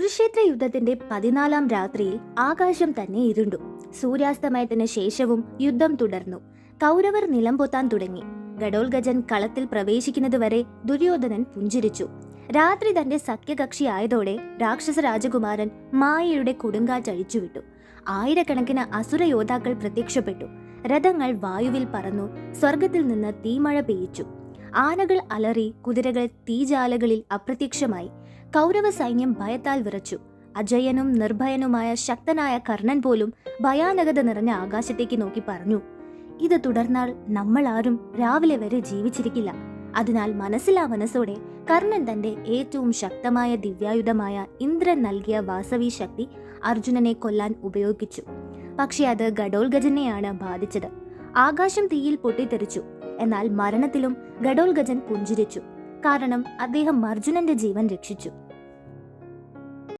കുരുക്ഷേത്ര യുദ്ധത്തിന്റെ പതിനാലാം രാത്രിയിൽ ആകാശം തന്നെ ഇരുണ്ടു. സൂര്യാസ്തമയത്തിന് ശേഷവും യുദ്ധം തുടർന്നു. കൗരവർ നിലംപൊത്താൻ തുടങ്ങി. ഗഡോൽഗജൻ കളത്തിൽ പ്രവേശിക്കുന്നതുവരെ ദുര്യോധനൻ പുഞ്ചിരിച്ചു. രാത്രി തന്റെ സഖ്യകക്ഷി ആയതോടെ രാക്ഷസ രാജകുമാരൻ മായയുടെ കൊടുങ്കാറ്റഴിച്ചുവിട്ടു ആയിരക്കണക്കിന് അസുര യോദ്ധാക്കൾ പ്രത്യക്ഷപ്പെട്ടു. രഥങ്ങൾ വായുവിൽ പറന്നു സ്വർഗത്തിൽ നിന്ന് തീമഴ പെയ്യിച്ചു. ആനകൾ അലറി കുതിരകൾ തീജാലകളിൽ അപ്രത്യക്ഷമായി. കൗരവ സൈന്യം ഭയത്താൽ വിറച്ചു. അജയനും നിർഭയനുമായ ശക്തനായ കർണൻ പോലും ഭയാനകത നിറഞ്ഞ ആകാശത്തേക്ക് നോക്കി പറഞ്ഞു ഇത് തുടർന്നാൽ നമ്മൾ ആരും രാവിലെ വരെ ജീവിച്ചിരിക്കില്ല. അതിനാൽ മനസ്സിലാ മനസ്സോടെ കർണൻ തന്റെ ഏറ്റവും ശക്തമായ ദിവ്യായുധമായ ഇന്ദ്രൻ നൽകിയ വാസവി ശക്തി അർജുനനെ കൊല്ലാൻ ഉപയോഗിച്ചു. പക്ഷേ അത് ഗഡോൽഗജനെയാണ് ബാധിച്ചത്. ആകാശം തീയിൽ പൊട്ടിത്തെറിച്ചു. എന്നാൽ മരണത്തിലും ഗഡോൽഗജൻ പുഞ്ചിരിച്ചു. കാരണം അദ്ദേഹം അർജുനന്റെ ജീവൻ രക്ഷിച്ചു.